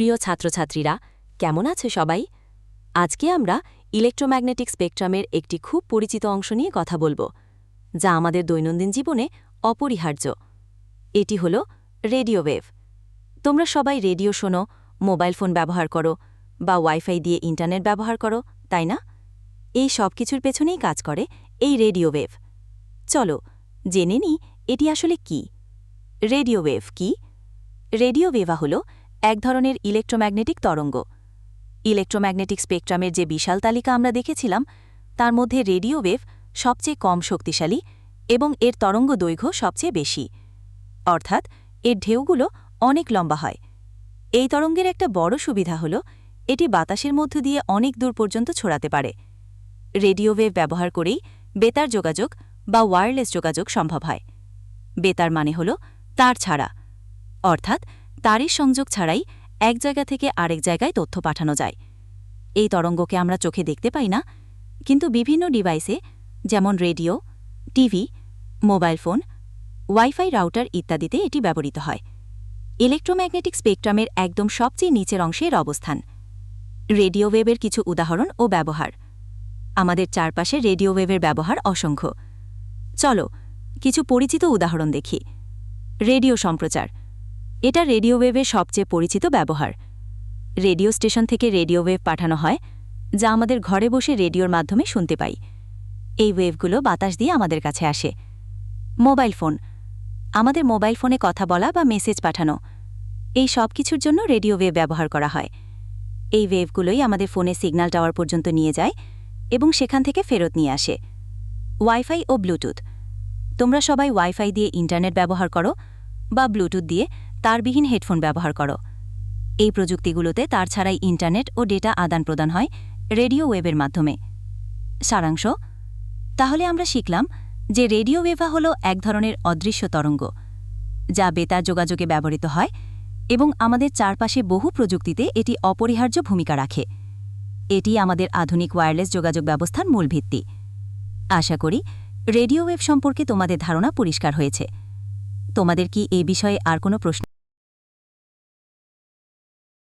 প্রিয় ছাত্রছাত্রীরা, কেমন আছে সবাই? আজকে আমরা ইলেকট্রোম্যাগনেটিক স্পেকট্রামের একটি খুব পরিচিত অংশ নিয়ে কথা বলব, যা আমাদের দৈনন্দিন জীবনে অপরিহার্য। এটি হল রেডিও ওয়েভ। তোমরা সবাই রেডিও শোনো, মোবাইল ফোন ব্যবহার করো, বা ওয়াইফাই দিয়ে ইন্টারনেট ব্যবহার করো, তাই না? এই সব কিছুর পেছনেই কাজ করে এই রেডিও ওয়েভ। চলো, জেনে নিই এটি আসলে কি। রেডিও ওয়েভ কি? রেডিও ওয়েভা হল এক ধরনের ইলেকট্রোম্যাগনেটিক তরঙ্গ। ইলেকট্রোম্যাগনেটিক স্পেকট্রামের যে বিশাল তালিকা আমরা দেখেছিলাম, তার মধ্যে রেডিও ওয়েভ সবচেয়ে কম শক্তিশালী এবং এর তরঙ্গ দৈর্ঘ্য সবচেয়ে বেশি। অর্থাৎ, এর ঢেউগুলো অনেক লম্বা হয়। এই তরঙ্গের একটা বড় সুবিধা হল, এটি বাতাসের মধ্য দিয়ে অনেক দূর পর্যন্ত ছড়াতে পারে। রেডিও ওয়েভ ব্যবহার করেই বেতার যোগাযোগ বা ওয়্যারলেস যোগাযোগ সম্ভব হয়। বেতার মানে হল তার ছাড়া। অর্থাৎ তারের সংযোগ ছাড়াই এক জায়গা থেকে আরেক জায়গায় তথ্য পাঠানো যায়। এই তরঙ্গকে আমরা চোখে দেখতে পাই না, কিন্তু বিভিন্ন ডিভাইসে, যেমন radio, TV, mobile phone, WiFi router ইত্যাদিতে এটি ব্যবহৃত হয়। ইলেকট্রোম্যাগনেটিক স্পেকট্রামের একদম সবচেয়ে নিচের অংশে এর অবস্থান। রেডিও ওয়েবের কিছু উদাহরণ ও ব্যবহার। আমাদের চারপাশে রেডিও ওয়েভের ব্যবহার অসংখ্য। চলো, কিছু পরিচিত উদাহরণ দেখি। রেডিও সম্প্রচার। এটা রেডিও ওয়েভের সবচেয়ে পরিচিত ব্যবহার। রেডিও স্টেশন থেকে রেডিও ওয়েভ পাঠানো হয়, যা আমাদের ঘরে বসে রেডিওর মাধ্যমে শুনতে পাই। এই ওয়েভগুলো বাতাস দিয়ে আমাদের কাছে আসে। Mobile phone. আমাদের মোবাইল ফোনে কথা বলা বা মেসেজ পাঠানো। এই সব কিছুর জন্য রেডিও ওয়েভ ব্যবহার করা হয়। এই ওয়েভগুলোই আমাদের ফোনে সিগন্যাল টাওয়ার পর্যন্ত নিয়ে যায় এবং সেখান থেকে ফেরত নিয়ে আসে। ওয়াইফাই ও ব্লুটুথ। তোমরা সবাই ওয়াইফাই দিয়ে ইন্টারনেট ব্যবহার করো বা ব্লুটুথ দিয়ে তারবিহীন হেডফোন ব্যবহার করো। এই প্রযুক্তিগুলোতে তার ছাড়াই ইন্টারনেট ও ডেটা আদান প্রদান হয় রেডিও ওয়েবের মাধ্যমে। সারাংশ, তাহলে আমরা শিখলাম যে রেডিও ওয়েভা হল এক ধরনের অদৃশ্য তরঙ্গ, যা বেতার যোগাযোগে ব্যবহৃত হয় এবং আমাদের চারপাশে বহু প্রযুক্তিতে এটি অপরিহার্য ভূমিকা রাখে। এটি আমাদের আধুনিক ওয়্যারলেস যোগাযোগ ব্যবস্থার মূল ভিত্তি। আশা করি রেডিও ওয়েভ সম্পর্কে তোমাদের ধারণা পরিষ্কার হয়েছে। তোমাদের কি এ বিষয়ে আর কোনো প্রশ্ন